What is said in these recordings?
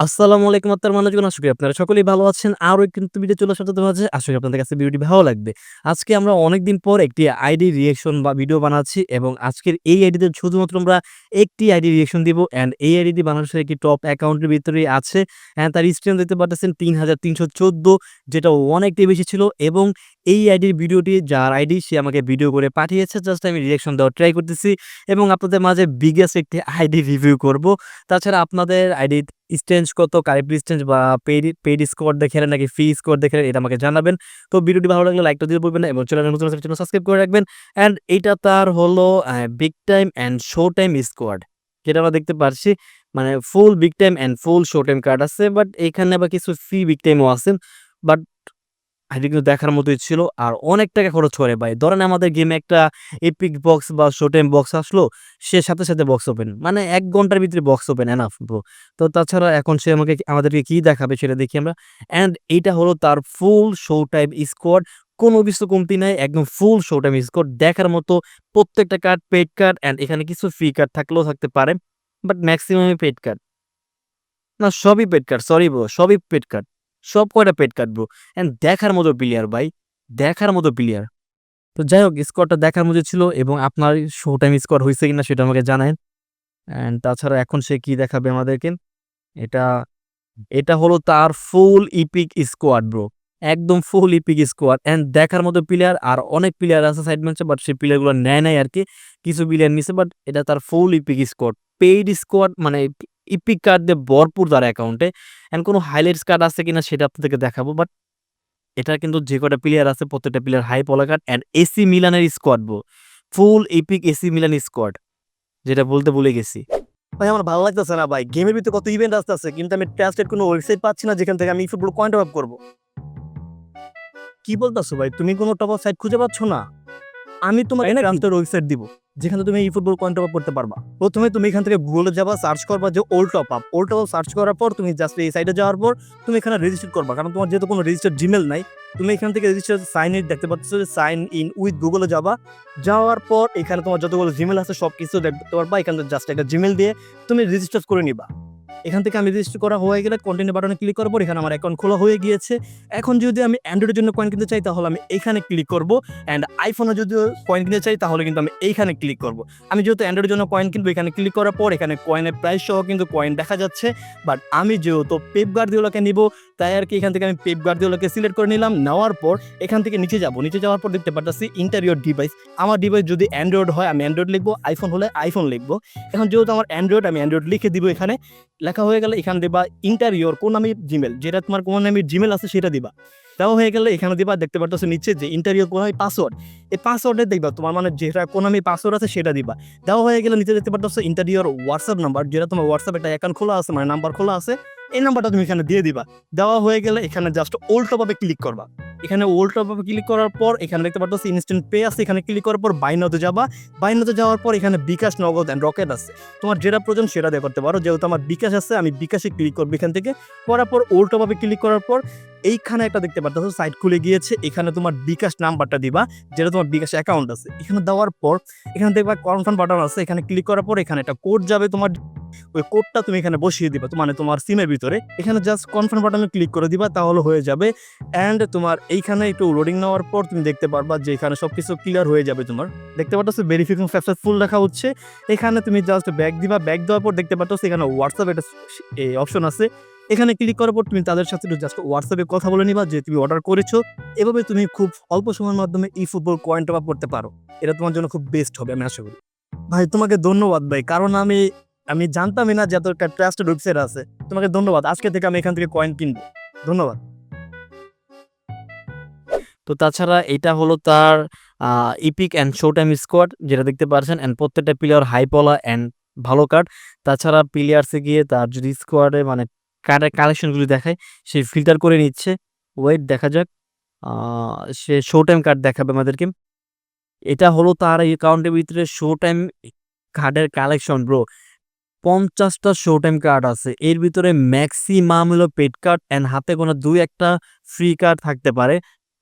আসসালামু আলাইকুম আত্মার মানুষজন আশা করি আপনারা সকলেই ভালো আছেন। আরও কিন্তু ভিডিও চলে আসাতে হচ্ছে আশা করি আপনাদের কাছে ভিডিওটি ভালো লাগবে। আজকে আমরা অনেকদিন পর একটি আইডি রিয়েকশন বা ভিডিও বানাচ্ছি এবং আজকের এই আইডিতে শুধুমাত্র আমরা একটি আইডি রিয়েকশন দিব অ্যান্ড এই আইডি বাংলাদেশের একটি টপ অ্যাকাউন্টের ভিতরেই আছে। অ্যান্ড তার স্ক্রিন দেখতে পাচ্ছেন তিন হাজার তিনশো চোদ্দ, যেটা অনেকটাই বেশি ছিল এবং এই আইডির ভিডিওটি, যার আইডি সে আমাকে ভিডিও করে পাঠিয়েছে, জাস্ট আমি রিয়েকশন দেওয়ার ট্রাই করতেছি এবং আপনাদের মাঝে বিগেস্ট একটি আইডি রিভিউ করব। তাছাড়া আপনাদের আইডি স্টেঞ্জ কত কারেক্ট স্টেঞ্জ বা পেড পেড স্কোর দেখে নাকি ফ্রি স্কোর দেখে এটা আমাকে জানাবেন। তো ভিডিওটি ভালো লাগলে লাইকটা দিয়ে বলবেন এবং চ্যানেল নতুন চ্যানেল সাবস্ক্রাইব করে রাখবেন। অ্যান্ড এটা তার হলো big time and show time squad যেটা আমরা দেখতে পারছি মানে full big time and full show time card আছে বাট এখানে আবার কিছু ফ্রি বিগ টাইমও আছে। বাট আইডি কিন্তু দেখার মতোই ছিল। আর অনেক টাকা খরচ করে ভাই। ধরেন আমাদের গেমে একটা এপিক বক্স বা শো টাইম বক্স আসলো, সে সাথে সাথে বক্স ওপেন মানে এক ঘণ্টার ভিতরে বক্স ওপেন এনাফ ব্রো তো তাছাড়া এখন সে আমাকে আমাদেরকে কি দেখাবে সেটা দেখি আমরা। অ্যান্ড এইটা হলো তার ফুল শো টাইম স্কোয়াড কোনো কিছু কমতি নাই, একদম ফুল শো টাইম স্কোয়াড দেখার মতো প্রত্যেকটা কার্ড পেড কার্ড অ্যান্ড এখানে কিছু ফ্রি কার্ড থাকলেও থাকতে পারে। বাট ম্যাক্সিমামই পেড কার্ড না, সবই পেড কার্ড সরি ব্রো সবই পেড কার্ড সব কয়টা পেট ব্রো অ্যান্ড দেখার মতো প্লেয়ার ভাই। দেখার মতো প্লেয়ার তো যাই হোক স্কোয়াডটা দেখার মতো ছিল এবং আপনার শো টাইম স্কোয়াড হয়েছে কিনা সেটা আমাকে জানায় অ্যান্ড তাছাড়া এখন সে কি দেখাবে আমাদেরকে? এটা এটা হলো তার ফুল ইপিক স্কোয়াড ব্রো একদম ফুল ইপিক স্কোয়াড অ্যান্ড দেখার মতো প্লেয়ার আর অনেক প্লেয়ার আছে সাইড ম্যাচে বাট সেই প্লেয়ারগুলো নেয় নাই আর কি। কিছু প্লেয়ার নিছে বাট এটা তার full epic squad paid squad মানে ইপিক কার্ড দিয়ে ভরপুর তার অ্যাকাউন্টে অ্যান্ড কোনো হাইলাইটস কার্ড আছে কিনা সেটা আপনাদেরকে দেখাবো বাট এটা কিন্তু যে কটা প্লেয়ার আছে প্রত্যেকটা প্লেয়ার হাই পলা কার্ড অ্যান্ড এসি মিলানের স্কোয়াড বো full epic AC Milan squad যেটা বলতে ভুলে গেছি। ভাই আমার ভালো লাগতেছে না ভাই। গেমের ভিতরে কত ইভেন্ট আসতেছে কিন্তু আমি ট্রাস্টেড কোনো ওয়েবসাইট পাচ্ছি না যেখান থেকে আমি ফুটবল কয়েন টপ আপ করব। কি বলতেছো ভাই? তুমি কোনো টপ সাইট খুঁজে পাচ্ছ না? আমি তোমার ওয়েবসাইট দিব। যেখানে তুমি এই ফুটবল কয়েন টপ করতে পারবা। প্রথমে তুমি এখান থেকে গুগলে যাবা সার্চ করবা যে old top up old top search করার পর তুমি জাস্ট এই সাইডে যাওয়ার পর তুমি এখানে রেজিস্টার করবা। কারণ তোমার যেহেতু কোনো রেজিস্টার জিমেল নাই, তুমি এখান থেকে রেজিস্টার সাইন ইন দেখতে পাচ্ছ যে সাইন ইন উইথ গুগলে যাবা। যাওয়ার পর এখানে তোমার যতগুলো জিমেল আছে সব কিছু দেখতে পারবা। এখানে জাস্ট একটা জিমেল দিয়ে তুমি রেজিস্টার করে নিবা। এখান থেকে আমি রেজিস্টার করা হয়ে গেলে কন্টিনিউ বাটনে ক্লিক করার পর এখানে আমার অ্যাকাউন্ট খোলা হয়ে গিয়েছে। এখন যদি আমি অ্যান্ড্রয়েডের জন্য কয়েন কিনতে চাই, তাহলে আমি এখানে ক্লিক করব। অ্যান্ড আইফোনে যদি কয়েন কিনতে চাই, তাহলে কিন্তু আমি এইখানে ক্লিক করব। আমি যেহেতু অ্যান্ড্রয়েডের জন্য কয়েন কিনবো, এখানে ক্লিক করার পর এখানে কয়েনের প্রাইস সহ কিন্তু কয়েন দেখা যাচ্ছে। বাট আমি যেহেতু পেপগার্ড দিওলাকে নিব তাই আর কি এখান থেকে আমি পেপ গার্দিওলাকে সিলেক্ট করে নিলাম। নেওয়ার পর এখান থেকে নিচে যাব। নিচে যাওয়ার পর দেখতে পাচ্ছি ইন্টারিয়র ডিভাইস আমার ডিভাইস যদি অ্যান্ড্রয়েড হয়, আমি অ্যান্ড্রয়েড লিখব। আইফোন হলে আইফোন লিখব। এখন যেহেতু আমার অ্যান্ড্রয়েড আমি অ্যান্ড্রয়েড লিখে দিব এখানে। লেখা হয়ে গেলে এখানে দিবা ইন্টারিয়র কোন আমি জিমেল যেটা তোমার কোন নামের জিমেল আছে সেটা দিবা। তাও হয়ে গেলে এখানে দিবা, দেখতে পাচ্ছ নিচে যে ইন্টারিয়র কোন পাসওয়ার্ড এই পাসওয়ার্ডে দেখবা, তোমার মানে যেটা কোন আমি পাসওয়ার্ড আছে সেটা দিবা। দেওয়া হয়ে গেলে নিচে দেখতে পাচ্ছ ইন্টারিয়র হোয়াটসঅ্যাপ নাম্বার যেটা তোমার হোয়াটসঅ্যাপ একটা অ্যাকাউন্ট খোলা আছে মানে নাম্বার খোলা আছে। এই নাম্বারটা তুমি এখানে দিয়ে দিবা। দেওয়া হয়ে গেলে এখানে জাস্ট টপ ক্লিক করবা। এখানে টপ ক্লিক করার পর এখানে দেখতে পাচ্ছ ইনস্ট্যান্ট পে আছে। এখানে ক্লিক করার পর বাইনতে যাবা। বাইনতে যাওয়ার পর এখানে বিকাশ, নগদ অ্যান্ড রকেট আছে। তোমার যেটা প্রয়োজন সেটা দিয়ে করতে পারো। যেহেতু আমার বিকাশ আছে, আমি বিকাশে ক্লিক করব এখান থেকে। করার পর টপ ক্লিক করার পর এইখানে একটা দেখতে পাচ্ছ সাইট খুলে গিয়েছে। এখানে তোমার বিকাশ নাম্বারটা দিবা, যেটা তোমার বিকাশ অ্যাকাউন্ট আছে। এখানে দেওয়ার পর এখানে দেখবা কনফার্ম বাটন আছে। এখানে ক্লিক করার পর এখানে একটা কোড যাবে তোমার ওই কোডটা তুমি এখানে বসিয়ে দিবা মানে তোমার সিমের ভিতরে। এখানে জাস্ট কনফার্ম বাটনে ক্লিক করে দিবা, তাহলে হয়ে যাবে। অ্যান্ড তোমার এইখানে একটু লোডিং নেওয়ার পর তুমি দেখতে পারবা যে এখানে সব কিছু ক্লিয়ার হয়ে যাবে তোমার। দেখতে পাচ্ছ ভেরিফিকেশন সাকসেসফুল রাখা হচ্ছে। এখানে তুমি জাস্ট ব্যাক দিবা ব্যাক দেওয়ার পর দেখতে পাচ্ছ এখানে হোয়াটসঅ্যাপ একটা অপশন আছে। এখানে ক্লিক করার পর তুমি তাদের সাথে একটু জাস্ট হোয়াটসঅ্যাপে কথা বলে নিবা যে তুমি অর্ডার করেছ। এভাবে তুমি খুব অল্প সময়ের মাধ্যমে e football coin top up করতে পারো। এটা তোমার জন্য খুব বেস্ট হবে, আমি আশা করি। ভাই, তোমাকে ধন্যবাদ ভাই, কারণ আমি আমি জানতামই না যে এত একটা ট্রাস্টেড ওয়েবসাইট আছে। তোমাকে ধন্যবাদ। আজকে থেকে আমি এখান থেকে কয়েন কিনবো। ধন্যবাদ। তো তাছাড়া এটা হলো তার epic and show time squad যেটা দেখতে পারছেন অ্যান্ড প্রত্যেকটা প্লেয়ার হাই পলা অ্যান্ড ভালো কার্ড তাছাড়া প্লেয়ার্সে গিয়ে তার যদি স্কোয়াডে মানে কার্ডের কালেকশনগুলি দেখায়, সে ফিল্টার করে নিচ্ছে। ওয়েট দেখা যাক। সে শো টাইম কার্ড দেখাবে আমাদেরকে। এটা হলো তার এই অ্যাকাউন্টের ভিতরে শো টাইম কার্ডের কালেকশন ব্রো পঞ্চাশটা শো টাইম কার্ড আছে এর ভিতরে ম্যাক্সিমাম হলো পেড কার্ড অ্যান্ড হাতে কোনো দুই একটা ফ্রি কার্ড থাকতে পারে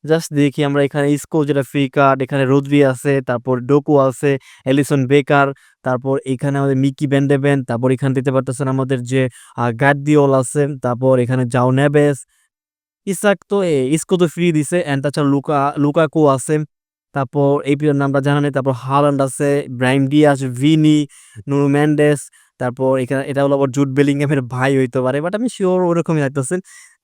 জাস্ট দেখি আমরা এখানে ইসকো যেটা ফ্রি কার্ড, এখানে রদ্রি আছে, তারপর ডোকু আছে, এলিসন বেকার, তারপর এখানে আমাদের মিকি ভ্যান ডে তারপর এখানে দেখতে পারতেছেন আমাদের যে গার্দিওল আছে, তারপর এখানে জাও নেবেস ইসাক তো এ ইসকো তো ফ্রি দিছে অ্যান্ড তাছাড়া লুকা লুকাকু আছে। তারপর এই প্লেয়ার নামটা জানা নেই। তারপর হালান্ড আছে, Brahim Diaz, Vini, Nuno Mendes, তারপর এখানে এটা হলো আবার জুড বেলিংহামের ভাই হইতে পারে। বাট আমি শিওর ওরকমই লাগতেছে।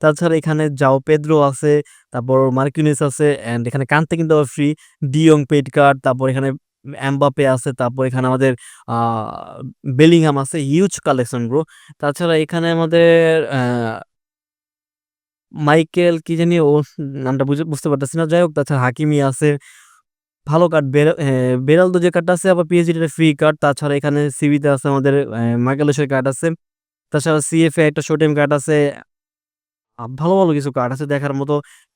তাছাড়া এখানে যাও পেদ্রো আছে, তারপর মার্কিনিস আছে অ্যান্ড এখানে কান্তে কিন্তু আবার ফ্রি, ডিয়ং পেইড কার্ড, তারপর এখানে এমবাপ্পে আছে, তারপর এখানে আমাদের বেলিংহাম আছে। Huge collection bro. তাছাড়া এখানে আমাদের মাইকেল কি জানি ও নামটা বুঝে বুঝতে পারতেছি না। যাই হোক তাছাড়া হাকিমি আছে। ভালো কার্ড বেরা বেরালদো যে কার্ডটা আছে আবার পিএইচডি একটা ফ্রি কার্ড। তাছাড়া এখানে সিবিতে আছে আমাদের অ্যা মাইকেলেসের কার্ড আছে। তাছাড়া সিএফএ একটা শো টাইম কার্ড আছে। ভালো, ভালো কিছু কার্ড আছে দেখার মতো।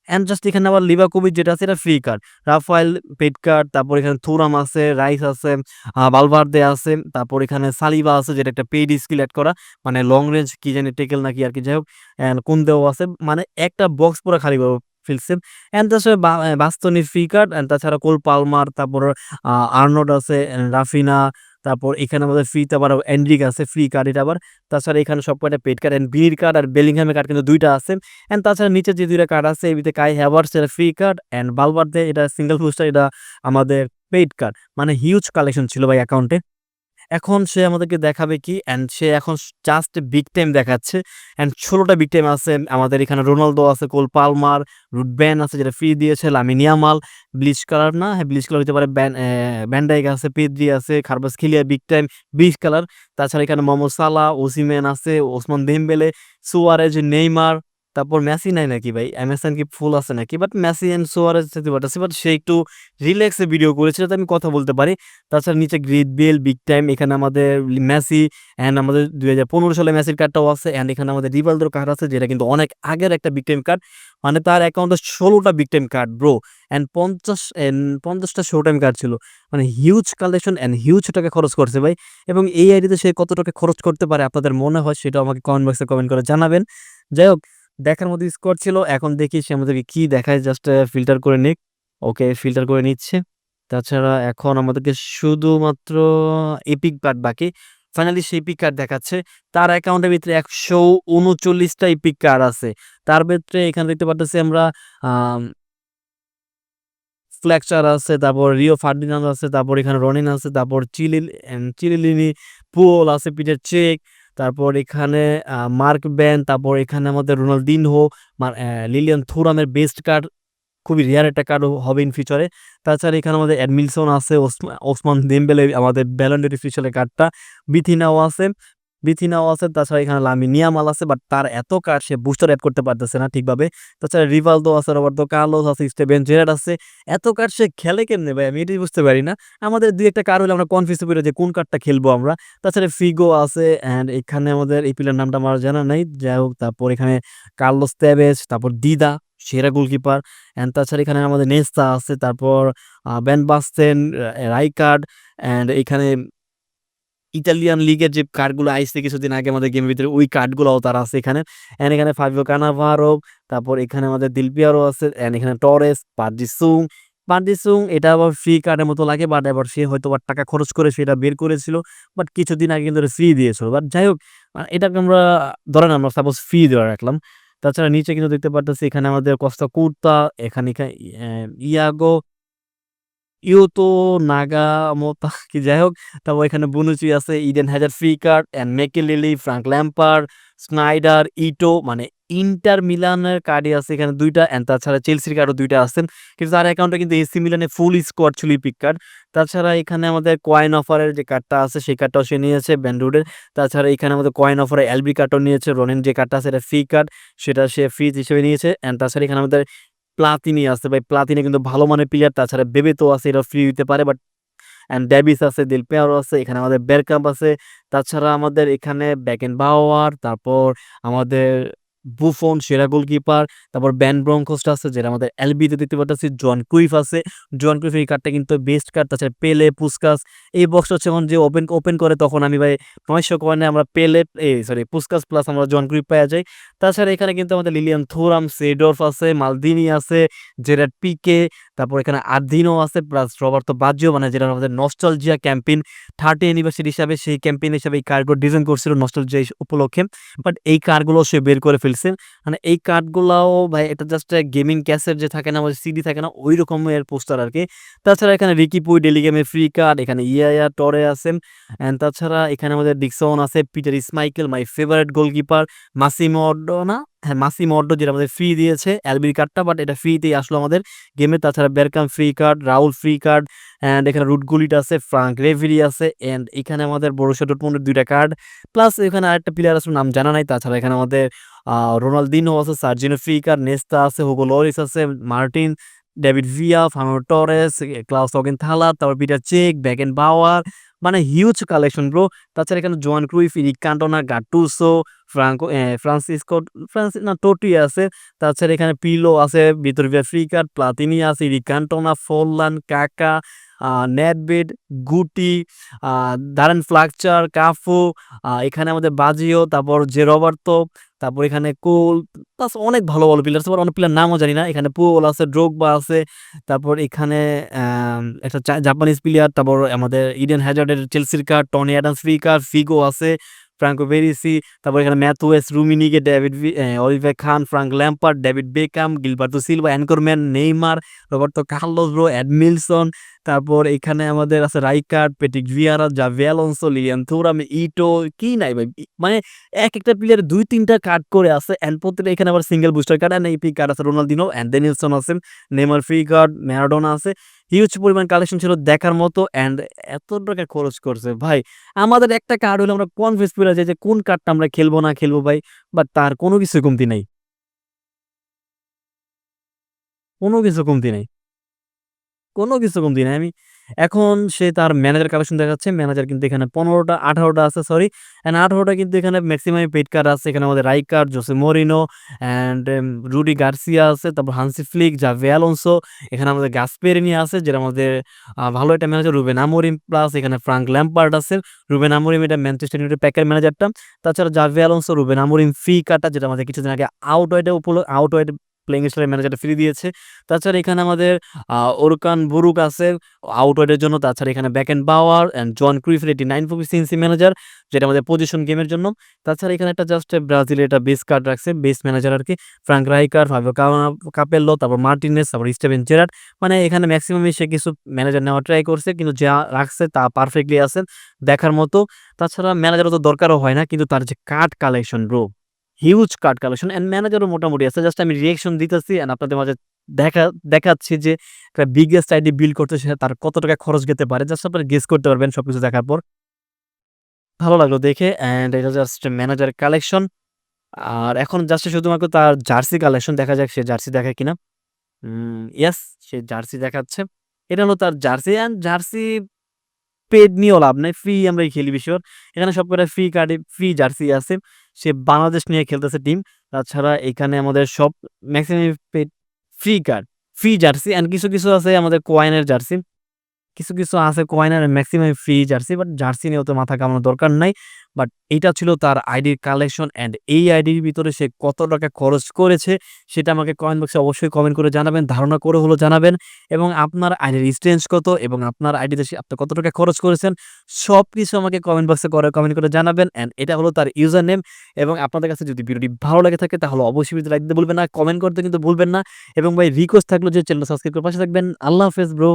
অ্যান্ড জাস্ট এখানে আবার লিভাকোভিচ যেটা আছে এটা free card. Raphael paid card, তারপর এখানে থুরাম আছে, রাইস আছে, আ ভালভার্দে আছে, তারপর এখানে সালিবা আছে যেটা একটা পেইড স্কিল এড করা। মানে লং রেঞ্জ কি জানি টেকেল নাকি আর কি যাই হোক। অ্যান্ড কুনদেও আছে। মানে একটা বক্স পুরা খালি ফেলছে। অ্যান্ড তাছাড়া বা অ্যা বাস্তোনির ফ্রি কার্ড অ্যান্ড তাছাড়া কোল পালমার, তারপর আ আর্নল্ড আছে, রাফিনা, তারপর এখানে আমাদের ফ্রিতে আবার এনড্রিক আছে ফ্রি কার্ড এটা আবার। তাছাড়া এখানে সবকয়টা পেইড কার্ড অ্যান্ড বিনির কার্ড আর বেলিংহামের কার্ড কিন্তু দুইটা আছে। অ্যান্ড তাছাড়া নিচে যে দুইটা কার্ড আছে এর কাই হ্যাভার্টস এটা ফ্রি কার্ড অ্যান্ড ভালভার্দে এটা সিঙ্গেল বুস্টার এটা আমাদের পেইড কার্ড। মানে হিউজ কালেকশন ছিল ভাই অ্যাকাউন্টে। এখন সে আমাদেরকে দেখাবে কি অ্যান্ড সে এখন জাস্ট বিগ টাইম দেখাচ্ছে। অ্যান্ড ১৬ টা বিগ টাইম আছে। আমাদের এখানে রোনালদো আছে, কোল পালমার, রুট ব্যান আছে যেটা ফ্রি দিয়েছে, লামিন ইয়ামাল, ব্লিচ কালার না হ্যাঁ, ব্লিচ কালার হইতে পারে ব্যান অ্যা ভ্যান ডাইক আছে, পেদ্রি আছে, খারবাজখেলিয়া বিগ টাইম ২০ কালার। তাছাড়া এখানে মোহাম্মদ সালা ওসিমেন আছে, ওসমান দেমবেলে, সুয়ারেজ, নেইমার, তারপর মেসি নাই নাকি ভাই? এমএসএন কি ফুল আছে নাকি? বাট মেসি অ্যান্ড সুয়ারেজ যেতে পারতেছি। বাট সে একটু রিল্যাক্সে ভিডিও করেছে যাতে আমি কথা বলতে পারি। তাছাড়া নিচে গ্রিথ বেল, বিগ টাইম এখানে আমাদের মেসি অ্যান্ড আমাদের ২০১৫ সালে মেসির কার্ডটাও আছে অ্যান্ড এখানে আমাদের রিভালদোর কার্ড আছে যেটা কিন্তু অনেক আগের একটা বিগ টাইম কার্ড। মানে তার অ্যাকাউন্টে ১৬ টা big time card bro and ৫০ and ৫০ টা শো টাইম কার্ড ছিল। মানে হিউজ কালেকশন অ্যান্ড হিউজ টাকা খরচ করছে ভাই। এবং এই আইডিতে সে কত টাকা খরচ করতে পারে আপনাদের মনে হয় সেটা আমাকে কমেন্ট বক্সে কমেন্ট করে জানাবেন। যাই হোক দেখার মতো স্কোর ছিল। এখন দেখি সে আমাদেরকে কি দেখায় জাস্ট ফিল্টার করে নিক। ওকে ফিল্টার করে নিচ্ছে। তাছাড়া এখন আমাদেরকে শুধুমাত্র এপিক কার্ড বাকি। ফাইনালি সে এপিক কার্ড দেখাচ্ছে। তার অ্যাকাউন্টের ভিতরে একশো উনচল্লিশটা এপিক কার্ড আছে। তার ভেতরে এখানে দেখতে পারতেছি আমরা আম ফ্লেকচার আছে, তারপর রিও ফার্ডিনান্দ আছে, তারপর এখানে রনিন আছে, তারপর চিলিল চিলিলিনি, পুয়োল আছে, পিটার চেক, তারপর এখানে মার্ক ব্যান, তারপর এখানে আমাদের রোনালদিনহো, মার অ্যা লিলিয়ান থুরামের বেস্ট কার্ড। খুবই রেয়ার একটা কার্ড হবে ইন ফিউচারে। তাছাড়া এখানে আমাদের অ্যাডমিলসন আছে, ওসমা ওসমান দেমবেলে আমাদের ব্যালন ফিউচারের কার্ডটা, বিথিনাও আছে বিথিনাও আছে। তাছাড়া এখানে লামিন ইয়ামাল আছে বাট তার এত কার্ড সে বুস্টার অ্যাড করতে পারতেছে না ঠিকভাবে। তাছাড়া রিভালদো আছে, রবার্তো কার্লোস আছে, স্টেভেন জেরার্ড আছে। এত কার্ড সে খেলে কেমনে ভাই আমি এটাই বুঝতে পারি না। আমাদের দুই একটা কার হলে আমরা কনফিউজ হয়ে যে কোন কার্ডটা খেলব আমরা। তাছাড়া ফিগো আছে অ্যান্ড এখানে আমাদের এই প্লেয়ার নামটা আমার জানা নাই। যাই হোক তারপর এখানে কার্লোস তেভেজ, তারপর দিদা সেরা গোলকিপার অ্যান্ড তাছাড়া এখানে আমাদের নেস্তা আছে, তারপর uh Van Basten, Rijkaard and এখানে ইতালিয়ান লিগের যে কার্ডগুলো আইছে কিছুদিন আগে আমাদের গেমের ভিতরে ওই কার্ডগুলোও তারা আছে এখানে। অ্যান্ড এখানে ফাবিও কান্নাভারো, তারপর এখানে আমাদের দিলপিয়ারও আছে অ্যান্ড এখানে টরেস, পার্জি সুং। পার্জি সুং এটা আবার ফ্রি কার্ডের মতো লাগে বাট এবার সে হয়তোবা টাকা খরচ করে সেটা বের করেছিল। বাট কিছুদিন আগে কিন্তু ফ্রি দিয়েছিল। বাট যাই হোক এটাকে আমরা ধরেন আমরা সাপোজ ফ্রি দেওয়া রাখলাম। তাছাড়া নিচে কিন্তু দেখতে পারতেছি এখানে আমাদের কস্তা কুর্তা, এখানে এখা ইউতো নাগামোতা কি যাই হোক। তারপর এখানে বুনুচি আছে, Eden Hazard free card and Makelele, Frank Lampard Sneijder, Eto'o মানে ইন্টার মিলানের কার্ডই আছে এখানে ২ টা অ্যান্ড তাছাড়া চেলসির কার্ডও ২ টা আছে। কিন্তু তার অ্যাকাউন্টে কিন্তু এসি মিলানের ফুল স্কোয়াড ছিল পিক কার্ড। তাছাড়া এখানে আমাদের কয়েন অফারের যে কার্ডটা আছে সেই কার্ডটাও সে নিয়েছে ব্যান্ডউডের। তাছাড়া এখানে আমাদের কয়েন অফারে এলবি কার্ডটাও নিয়েছে। রনিন যে কার্ডটা আছে এটা ফ্রি কার্ড সেটা সে ফ্রিজ হিসেবে নিয়েছে অ্যান্ড তাছাড়া এখানে আমাদের প্লাতিনি আছে ভাই প্লাতিনি কিন্তু ভালো মানের প্লেয়ার। তাছাড়া বেবে তো আছে এটা ফ্রি হইতে পারে বাট অ্যান্ড ডেবিস আছে, দিল পিয়ারো আছে, এখানে আমাদের বেরকাম্প আছে। তাছাড়া আমাদের এখানে ব্যাক এন্ড বাওয়ার তারপর আমাদের বুফন, সেরা গোলকিপার, তারপর ব্যান ব্রঙ্কোস্ট আছে, যেটা আমাদের এলবিতে দেখতে পাচ্ছি জন ক্রুইফ আছে। জন ক্রুইফ এই কার্ডটা কিন্তু বেস্ট কার্ড তাছাড়া পেলে, পুস্কাস, এই বক্সটা যখন যে ওপেন ওপেন করে, তখন আমি ভাই নয়শো কয়েনে আমরা পেলে এই সরি পুস্কাস প্লাস আমরা জন ক্রুইফ পাওয়া যাই। তাছাড়া এখানে কিন্তু আমাদের লিলিয়ান থোরাম, সেডর্ফ আছে, মালদিনি আছে জেরাড পিকে, তারপর এখানে আর্দিনো আছে প্লাস রবার্তো বাজ্য মানে যেটা আমাদের নস্টালজিয়া ক্যাম্পেইন থার্টি অ্যানিভার্সারি হিসাবে সেই ক্যাম্পেইন হিসাবে এই কার্ডগুলো ডিজাইন করছিল নস্টালজিয়া উপলক্ষে। বাট এই কার্ডগুলো সে বের করে ফেলছে মানে এই কার্ডগুলাও ভাই এটা জাস্ট গেমিং ক্যাসেট যে থাকে না আমাদের সিডি থাকে না, ওই রকমের পোস্টার আর কি তাছাড়া এখানে রিকিপুই ডেলিগেমের ফ্রি কার্ড এখানে ইয়া টরে আছে অ্যান্ড তাছাড়া এখানে আমাদের ডিকসন আছে Peter Schmeichel my favourite goalkeeper Massimo না হ্যাঁ মাসি অড্ডো যেটা আমাদের ফ্রি দিয়েছে অ্যালবির কার্ডটা বাট এটা ফ্রিতেই আসলো আমাদের গেমে তাছাড়া Beckham free card Raul free card and এখানে রুট গুলিট আছে ফ্রাঙ্ক রেভিরি আছে অ্যান্ড এখানে আমাদের বড়শো ডটমন্ডের দুইটা কার্ড প্লাস এখানে আরেকটা প্লেয়ার আছে, নাম জানা নাই। তাছাড়া এখানে আমাদের রোনালদিনো আছে সার্জিনো ফ্রি কার্ড নেস্তা আছে হুগো লরিস আছে মার্টিন ডেভিড ভিয়া ফার্মার টরেস ক্লাউস অগেন থালা তারপর পিটার চেক ব্যাকেন বাওয়ার মানে হিউজ কালেকশন ব্রো তাছাড়া এখানে Johan Cruyff Eric Cantona Gattuso Franco Francisco Francis না টোটি আছে, তাছাড়া এখানে পিলো আছে, ভিতর ফ্রি কার্ড প্লাতিনি আছে Eric Cantona Forlan Kaka Nedved Guti দারেন ফ্লাকচার Cafu এখানে আমাদের বাজিও তারপর যে রবার্তো তারপর এখানে কোল প্লাস অনেক ভালো ভালো প্লেয়ার আছে অনেক প্লেয়ার নামও জানি না, এখানে পোল আছে ড্রোগবা আছে, তারপর এখানে একটা জাপানিজ প্লেয়ার তারপর আমাদের ইডেন হ্যাজার্ডের চেলসির card Tony Adams free card Figo আছে ফ্রাঙ্কো বেরিসি তারপর এখানে Matthaus Rummenigge David Oliver Kahn Frank Lampard David Beckham Gilberto Silva অ্যানকরম্যান Neymar Roberto Carlos bro Edmilson তারপর এখানে আমাদের আছে রাইকার্ড, পেটিক ভিয়ারা জাভিয়ালন্সো লিয়ান থোরাম, ইটো, কি নাই ভাই? মানে এক একটা প্লেয়ার দুই তিনটা কার্ড করে আছে অ্যান্ড প্রত্যেকটা এখানে আবার সিঙ্গেল বুস্টার কার্ড অ্যান্ড এই কার্ড আছে, রোনালদিনো অ্যান্ড ডেনিলসন আছে নেমার ফ্রি কার্ড ম্যারাডোনা আছে। হিউজ পরিমাণ কালেকশন ছিল দেখার মতো অ্যান্ড এত টাকা খরচ করছে ভাই। আমাদের একটা কার্ড হলে আমরা কনফিউজ করে যাই যে কোন কার্ডটা আমরা খেলব, না খেলব ভাই বাট তার কোনো কিছু কমতি নাই। কোনো কিছু কমতি নাই। কোনো কিছু কমতি নাই। আমি এখন সে তার ম্যানেজার কালেকশন দেখাচ্ছে ম্যানেজার কিন্তু এখানে পনেরোটা, আঠারোটা আছে সরি অ্যান্ড আঠারোটা কিন্তু এখানে ম্যাক্সিমাম পেড কার্ড আছে। এখানে আমাদের Rijkaard Jose Mourinho and Rudi Garcia আছে, তারপর হানসি ফ্লিক জাভে অ্যালোনসো এখানে আমাদের গাসপেরিনি আছে, যেটা আমাদের ভালো একটা ম্যানেজার রুবেন আমরিম প্লাস এখানে ফ্রাঙ্ক ল্যাম্পার্ড আছে। রুবেন আমরিম এটা ম্যানচেস্টার ইউনাইটেড প্যাকের ম্যানেজারটা তাছাড়া জাভে অ্যালোনসো রুবেন আমরিম ফি কাটা যেটা আমাদের কিছুদিন আগে আউট ওয়াইডে উপর আউট ওয়াইড প্লেইং স্টাইলের ম্যানেজারটা ফ্রি দিয়েছে। তাছাড়া এখানে আমাদের ওরকান বুরুক আছে আউট ওয়াইডের জন্য। তাছাড়া এখানে ব্যাক অ্যান্ড বাওয়ার অ্যান্ড জন ক্রিফের এটি নাইন ফোর সিএনসি ম্যানেজার যেটা আমাদের পজিশন গেমের জন্য। তাছাড়া এখানে একটা জাস্ট ব্রাজিলের একটা বেস কার্ড রাখছে বেস ম্যানেজার আর কি। ফ্রাঙ্ক রাইকার ফাইভো কাপেল্লো তারপর মার্টিনেস তারপর স্টেভেন জেরাট মানে এখানে ম্যাক্সিমাম সে কিছু ম্যানেজার নেওয়ার ট্রাই করছে, কিন্তু যা রাখছে তা পারফেক্টলি আছে দেখার মতো। তাছাড়া ম্যানেজারও তো দরকারও হয় না, কিন্তু তার যে card collection bro huge card collection and ম্যানেজারও মোটামুটি আছে। জাস্ট আমি রিয়েকশন দিতেছি অ্যান্ড আপনাদের মাঝে দেখা, দেখাচ্ছি যে একটা বিগেস্ট আইডি বিল্ড করতে সে তার কত টাকা খরচ যেতে পারে। জাস্ট আপনারা গেস করতে পারবেন সবকিছু দেখার পর। ভালো লাগল দেখে অ্যান্ড এটা জাস্ট ম্যানেজার কালেকশন আর এখন জাস্ট শুধুমাত্র তার জার্সি কালেকশন দেখা যাক সে জার্সি দেখায় কিনা। ইয়েস সে জার্সি দেখাচ্ছে। এটা হলো তার জার্সি অ্যান্ড জার্সি পেড নিয়েও লাভ নেই। ফ্রি আমরাই খেলি বেশিরভাগ এখানে সব কটা ফ্রি কার্ডে ফ্রি জার্সি আছে। সে বাংলাদেশ নিয়ে খেলতেছে টিম তাছাড়া এখানে আমাদের সব maximum free card free jersey and কিছু কিছু আছে আমাদের কোয়াইনের জার্সি কিছু কিছু আছে কোয়াইনের maximum free jersey but jersey নিয়েও তো মাথা কামানোর দরকার নাই। বাট এইটা ছিল তার আইডির কালেকশন অ্যান্ড এই আইডির ভিতরে সে কত টাকা খরচ করেছে, সেটা আমাকে কমেন্ট বক্সে অবশ্যই কমেন্ট করে জানাবেন, ধারণা করে হলো জানাবেন। এবং আপনার আইডির স্ট্রেঞ্জ কত এবং আপনার আইডিতে সে আপনি কত টাকা খরচ করেছেন সব কিছু আমাকে কমেন্ট বক্সে করে কমেন্ট করে জানাবেন। অ্যান্ড এটা হলো তার ইউজার নেম এবং আপনাদের কাছে যদি ভিডিওটি ভালো লাগে থাকে, তাহলে অবশ্যই ভিডিও লাইক দিতে ভুলবেন না কমেন্ট করতে কিন্তু ভুলবেন না। এবং ভাই রিকোয়েস্ট থাকল যে চ্যানেল সাবস্ক্রাইব করে পাশে থাকবেন। আল্লাহ হাফেজ ব্রো